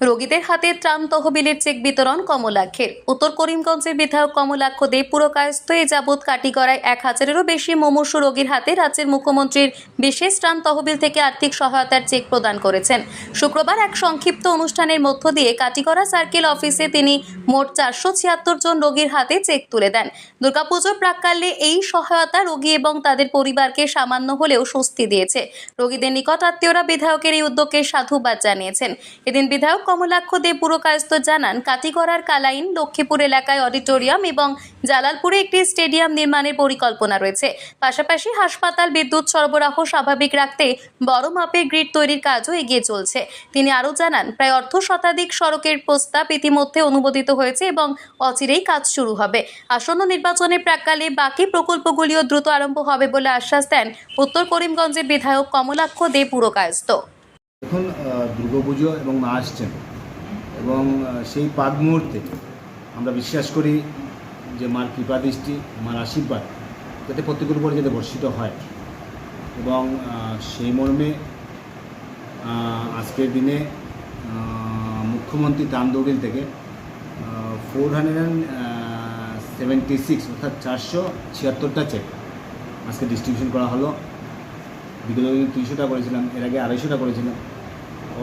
রোগীদের হাতে ত্রাণ তহবিলের চেক বিতরণ কমলাক্ষের উত্তর করিমগঞ্জের বিধায়ক কমলাক্ষ দে পুরকায়স্থ এ যাবৎ কাটিগড়ায় এক হাজারেরও বেশি মুমূর্ষু রোগীর হাতে রাজ্যের মুখ্যমন্ত্রীর বিশেষ ত্রাণ তহবিল থেকে আর্থিক সহায়তার চেক প্রদান করেছেন। শুক্রবার এক সংক্ষিপ্ত অনুষ্ঠানের মধ্য দিয়ে কাটিগড়া সার্কেল অফিসে তিনি মোট চারশো ছিয়াত্তর জন রোগীর হাতে চেক তুলে দেন। দুর্গাপুজোর প্রাককালে এই সহায়তা রোগী এবং তাদের পরিবারকে সামান্য হলেও স্বস্তি দিয়েছে। রোগীদের নিকট আত্মীয়রা বিধায়কের এই উদ্যোগকে সাধুবাদ জানিয়েছেন। এদিন বিধায়ক কমলাক্ষ দে পুরকায়স্ত জানান, কাটিগড়ার কালাইন, লক্ষ্মীপুর এলাকায় অডিটোরিয়াম এবং জালালপুরে একটি স্টেডিয়াম নির্মাণের পরিকল্পনা রয়েছে। পাশাপাশি হাসপাতাল, বিদ্যুৎ সরবরাহ স্বাভাবিক রাখতে বড় মাপের গ্রিড তৈরির কাজও এগিয়ে চলছে। তিনি আরও জানান, প্রায় অর্ধ শতাধিক সড়কের প্রস্তাব ইতিমধ্যে অনুমোদিত হয়েছে এবং অচিরেই কাজ শুরু হবে। আসন্ন নির্বাচনের প্রাককালে বাকি প্রকল্পগুলিও দ্রুত আরম্ভ হবে বলে আশ্বাস দেন উত্তর করিমগঞ্জের বিধায়ক কমলাক্ষ দে পুরকায়স্থ। এখন দুর্গাপুজো এবং মা আসছেন এবং সেই পাদ মুহূর্তে আমরা বিশ্বাস করি যে মার কৃপা দৃষ্টি, মার আশীর্বাদ যাতে প্রত্যেকের উপরে যাতে বর্ষিত হয় এবং সেই মর্মে আজকের দিনে মুখ্যমন্ত্রী তান্দবিল থেকে four hundred and seventy six অর্থাৎ চারশো ছিয়াত্তরটা চেক আজকে ডিস্ট্রিবিউশন করা হলো। বিগত তিনশোটা করেছিলাম, এর আগে আড়াইশোটা করেছিলাম।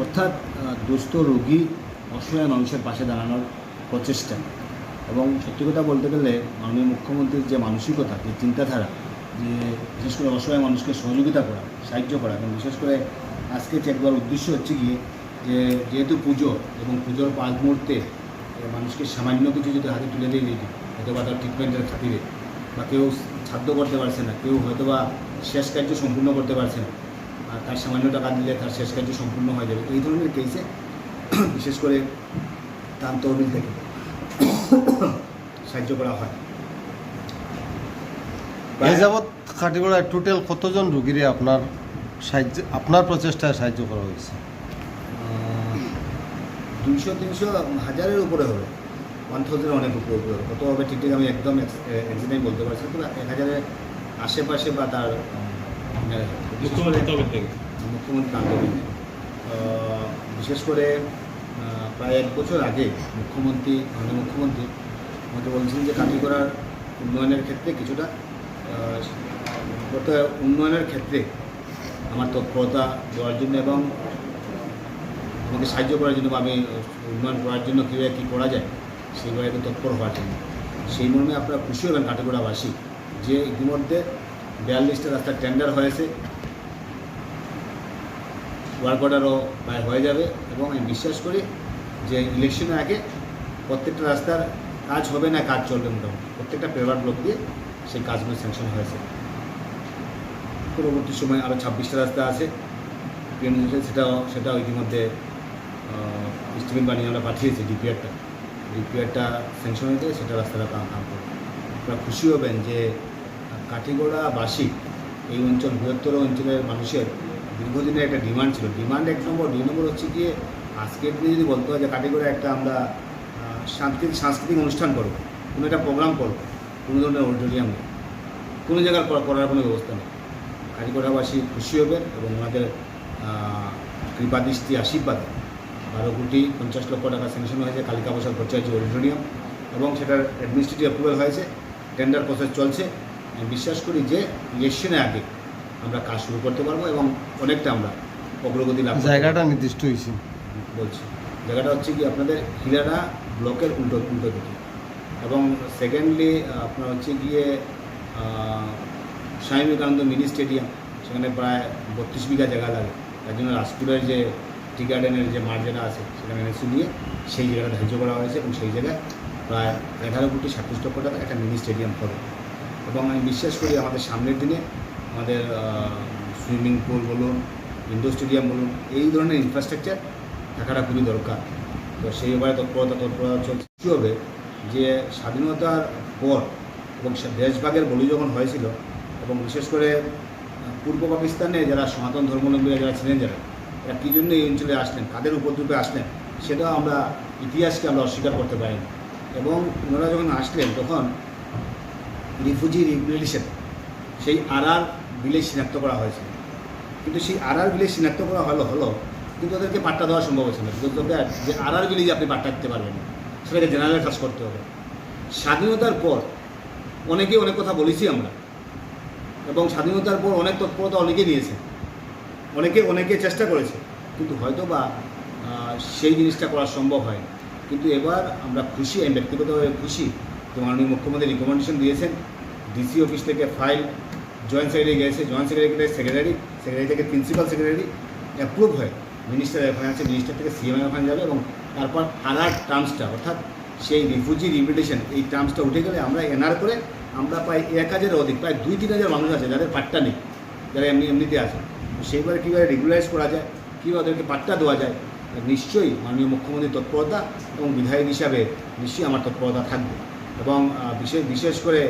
অর্থাৎ দুস্থ রোগী অসহায় মানুষের পাশে দাঁড়ানোর প্রচেষ্টা। এবং সত্যি কথা বলতে গেলে, মাননীয় মুখ্যমন্ত্রীর যে মানসিকতা, যে চিন্তাধারা, যে বিশেষ করে অসহায় মানুষকে সহযোগিতা করা, সাহায্য করা, এবং বিশেষ করে আজকে চেক দেওয়ার উদ্দেশ্য হচ্ছে গিয়ে যে যেহেতু পুজো এবং পুজোর পাঁচ মুহূর্তে মানুষকে সামান্য কিছু যদি হাতে তুলে দিয়ে দিই হয়তো বা তার ট্রিটমেন্টের খাতিরে, বা কেউ ছাদ্য করতে পারছে না, কেউ হয়তো বা শেষ কার্য সম্পূর্ণ করতে পারছে না। আর তার সামান্য টাকা দিলে তার শেষ কার্য সম্পূর্ণ হয়ে যাবে। এই ধরনের কেসে বিশেষ করে তার তহবিল থেকে সাহায্য করা হয়। এই যাবৎ কাটিগড়ায় টোটাল কতজন রুগীরে আপনার সাহায্য আপনার প্রচেষ্টায় সাহায্য করা হয়েছে? দুইশো তিনশো হাজারের উপরে হবে। ওয়ান থাউজেন্ড অনেক উপরে উপরে হবে। কত হবে ঠিক ঠিক আমি একদম এক্সিডেন্ট বলতে পারছি এক হাজারের আশেপাশে বা তার করে- মুখ্যমন্ত্রী মুখ্যমন্ত্রী বিশেষ করে প্রায় এক বছর আগে মুখ্যমন্ত্রী মাননীয় মুখ্যমন্ত্রী আমাকে বলছেন যে কাটিগড়ার উন্নয়নের ক্ষেত্রে কিছুটা উন্নয়নের ক্ষেত্রে আমার তৎপরতা দেওয়ার জন্য এবং আমাকে সাহায্য করার জন্য বা আমি উন্নয়ন করার জন্য কীভাবে কী করা যায় সেইভাবে একটু তৎপর হওয়ার জন্য। সেই মর্মে আপনারা খুশি হবেন কাটিগড়াবাসী যে ইতিমধ্যে বিয়াল্লিশটা রাস্তার টেন্ডার হয়েছে ওয়ার্ক অর্ডারও প্রায় হয়ে যাবে এবং আমি বিশ্বাস করি যে ইলেকশনের আগে প্রত্যেকটা রাস্তার কাজ হবে না, কাজ চলবে মোটামুটি। প্রত্যেকটা পেপার ব্লক দিয়ে সেই কাজগুলো স্যাংশন হয়েছে। পরবর্তী সময় আরও ছাব্বিশটা রাস্তা আছে। সেটাও সেটাও ইতিমধ্যে স্টিমেন্ট বানিয়ে আমরা পাঠিয়েছি ডিপিআরটা ডিপিআরটা স্যাংশন হয়েছে, সেটা রাস্তাটা কাম করবে। আপনারা খুশি হবেন যে কাঠিগোড়াবাসী এই অঞ্চল, বৃহত্তর অঞ্চলের মানুষের দীর্ঘদিনের একটা ডিমান্ড ছিল। ডিমান্ড এক নম্বর। দুই নম্বর হচ্ছে গিয়ে আজকের দিনে যদি বলতে হয় যে কাঠিগোড়া একটা আমরা সাংস্কৃতিক সাংস্কৃতিক অনুষ্ঠান করব, কোনো একটা প্রোগ্রাম করব, কোনো ধরনের অডিটোরিয়াম নেই কোনো জায়গার করার কোনো ব্যবস্থা নেই। কাঠিগোড়াবাসী খুশি হবেন এবং ওনাদের কৃপাদৃষ্টি আশীর্বাদ বারো কোটি পঞ্চাশ লক্ষ টাকা স্যাংশন হয়েছে, কালিকা বসার পঞ্চায়েত অডিটোরিয়াম এবং সেটার অ্যাডমিনিস্ট্রেটিভ অ্যাপ্রুভাল হয়েছে। টেন্ডার প্রসেস চলছে। আমি বিশ্বাস করি যে ইলেকশনের আগে আমরা কাজ শুরু করতে পারব এবং অনেকটা আমরা অগ্রগতি লাভ জায়গাটা নির্দিষ্ট হয়েছে। বলছি জায়গাটা হচ্ছে কি আপনাদের হিরারা ব্লকের উল্টো উল্টো দিকে। এবং সেকেন্ডলি আপনার হচ্ছে গিয়ে স্বামী বিবেকানন্দ মিনি স্টেডিয়াম সেখানে প্রায় বত্রিশ বিঘা জায়গা লাগে। তার জন্য রাজপুরের যে টি গার্ডেনের যে যেটা আছে সেখানে এনএসি দিয়ে সেই জায়গাটা ধার্য করা হয়েছে এবং সেই জায়গায় প্রায় এগারো কোটি সাতত্রিশ লক্ষ টাকা একটা মিনি স্টেডিয়াম হবে। এবং আমি বিশ্বাস করি আমাদের সামনের দিনে আমাদের সুইমিং পুল বলুন ইন্ডোর স্টেডিয়াম বলুন, এই ধরনের ইনফ্রাস্ট্রাকচার থাকাটা খুবই দরকার। তো সেই ব্যাপারে তৎপরতা তৎপরতা চলছে। কী হবে যে স্বাধীনতার পর এবং দেশভাগের বলি যখন হয়েছিল এবং বিশেষ করে পূর্ব পাকিস্তানে যারা সনাতন ধর্মাবলম্বীরা যারা ছিলেন যারা এরা কী জন্য এই অঞ্চলে আসলেন, কাদের উপদ্রূপে আসলেন, সেটাও আমরা ইতিহাসকে আমরা অস্বীকার করতে পারিনি। এবং ওনারা যখন আসলেন, তখন রিফিউজি রিগুলেশন সেই আর আর বিলে শনাক্ত করা হয়েছে। কিন্তু সেই আর আর বিলে শনাক্ত করা হলো হলো, কিন্তু ওদেরকে পাট্টা দেওয়া সম্ভব ওদের যে আর আর বিলি যে আপনি পাট্টা দিতে পারবেন সেটাকে জেনারেল কাজ করতে হবে। স্বাধীনতার পর অনেকে অনেক কথা বলেছি আমরা, এবং স্বাধীনতার পর অনেক তৎপরতা অনেকে নিয়েছে অনেকে অনেকে চেষ্টা করেছে, কিন্তু হয়তো বা সেই জিনিসটা করা সম্ভব হয়। কিন্তু এবার আমরা খুশি, আমি ব্যক্তিগতভাবে খুশি যে মাননীয় মুখ্যমন্ত্রী রিকমেন্ডেশন দিয়েছেন। ডিসি অফিস থেকে ফাইল জয়েন্ট সেক্রেটারি গেছে জয়েন্ট সেক্রেটারি সেক্রেটারি সেক্রেটারি থেকে প্রিন্সিপাল সেক্রেটারি অ্যাপ্রুভ হয়। মিনিস্টার ওখানে আছে মিনিস্টার থেকে সিএম ওখানে যাবে এবং তারপর আধার টার্মসটা অর্থাৎ সেই রিফিউজি রিমিটেশন এই টার্মসটা উঠে গেলে আমরা এনআর করে আমরা প্রায় এক হাজারের অধিক, প্রায় দুই তিন হাজার মানুষ আছে যাদের পাট্টা নেই, যারা এমনি এমনিতে আছে। সেইবারে কীভাবে রেগুলারাইজ করা যায়, কীভাবে ওদেরকে পাট্টা দেওয়া যায় নিশ্চয়ই মাননীয় মুখ্যমন্ত্রীর তৎপরতা এবং বিধায়ক হিসাবে নিশ্চয়ই আমার তৎপরতা থাকবে। এবং বিশেষ বিশেষ করে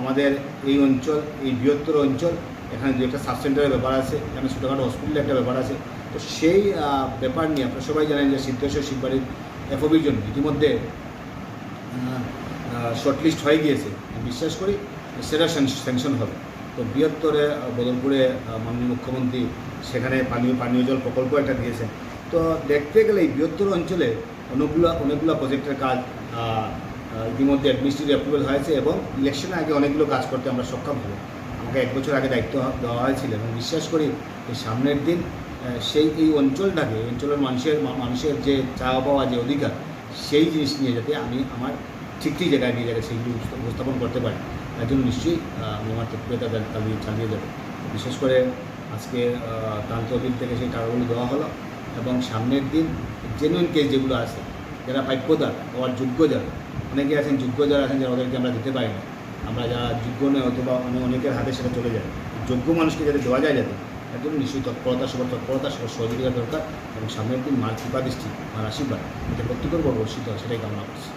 আমাদের এই অঞ্চল, এই বৃহত্তর অঞ্চল, এখানে দু একটা সাব সেন্টারের ব্যাপার আছে, এখানে ছোটোখাটো হসপিটালের একটা ব্যাপার আছে, তো সেই ব্যাপার নিয়ে আপনারা সবাই জানেন যে সিদ্ধেশ্বর শিববাড়ির এফওবির জন্য ইতিমধ্যে শর্টলিস্ট হয়ে গিয়েছে। বিশ্বাস করি সেটা স্যাংশন হবে। তো বৃহত্তরে বদলপুরে মাননীয় মুখ্যমন্ত্রী সেখানে পানীয় পানীয় জল প্রকল্প একটা দিয়েছেন। তো দেখতে গেলে এই বৃহত্তর অঞ্চলে অনেকগুলো অনেকগুলো প্রজেক্টের কাজ ইতিমধ্যে অ্যাডমিনিস্ট্রেটিভ অ্যাপ্রুভাল হয়েছে এবং ইলেকশনের আগে অনেকগুলো কাজ করতে আমরা সক্ষম হব আমাকে এক বছর আগে দায়িত্ব দেওয়া হয়েছিল এবং বিশ্বাস করি এই সামনের দিন সেই, এই অঞ্চলটাকে অঞ্চলের মানুষের মানুষের যে চাওয়া পাওয়া, যে অধিকার, সেই জিনিস নিয়ে যাতে আমি আমার ঠিক ঠিক জায়গায় নিয়ে যাতে সেইগুলি উপস্থাপন- করতে পারি, তার জন্য নিশ্চয়ই আমি আমার তৎপরতা চালিয়ে যাব। বিশেষ করে আজকে তহবিল থেকে সেই টাকাগুলো দেওয়া হলো। এবং সামনের দিন জেনুইন কেস যেগুলো আছে, যারা প্রাপ্যতা হওয়ার যোগ্য যারা অনেকে আছেন যোগ্য যারা আছেন যারা ওদেরকে আমরা দিতে পারি না। আমরা যারা যোগ্য নয়, অথবা অনেক অনেকের হাতে সেটা চলে যায়। যোগ্য মানুষকে যাতে দেওয়া যায় যাতে, তার জন্য নিশ্চয়ই তৎপরতা, সবার তৎপরতা, সবার সহযোগিতা দরকার এবং সামনের দিন মার কৃপা, দৃষ্টি, মার আশীর্বাদ, এটা প্রত্যেকের বড় বর্ষিত সেটাই কামনা করছি।